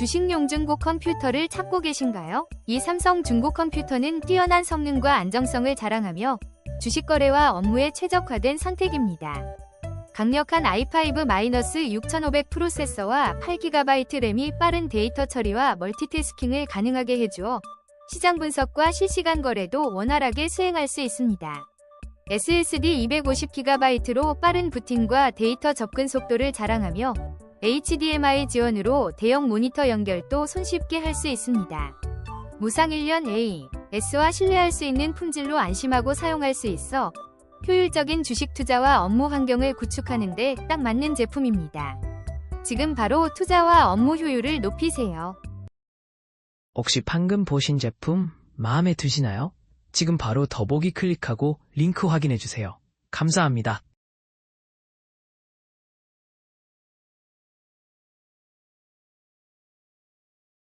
주식용 중고 컴퓨터를 찾고 계신가요? 이 삼성 중고 컴퓨터는 뛰어난 성능과 안정성을 자랑하며 주식 거래와 업무에 최적화된 선택입니다. 강력한 i5-6500 프로세서와 8GB 램이 빠른 데이터 처리와 멀티태스킹을 가능하게 해주어 시장 분석과 실시간 거래도 원활하게 수행할 수 있습니다. SSD 250GB로 빠른 부팅과 데이터 접근 속도를 자랑하며 HDMI 지원으로 대형 모니터 연결도 손쉽게 할 수 있습니다. 무상 1년 A, S와 신뢰할 수 있는 품질로 안심하고 사용할 수 있어 효율적인 주식 투자와 업무 환경을 구축하는 데 딱 맞는 제품입니다. 지금 바로 투자와 업무 효율을 높이세요. 혹시 방금 보신 제품 마음에 드시나요? 지금 바로 더보기 클릭하고 링크 확인해 주세요. 감사합니다.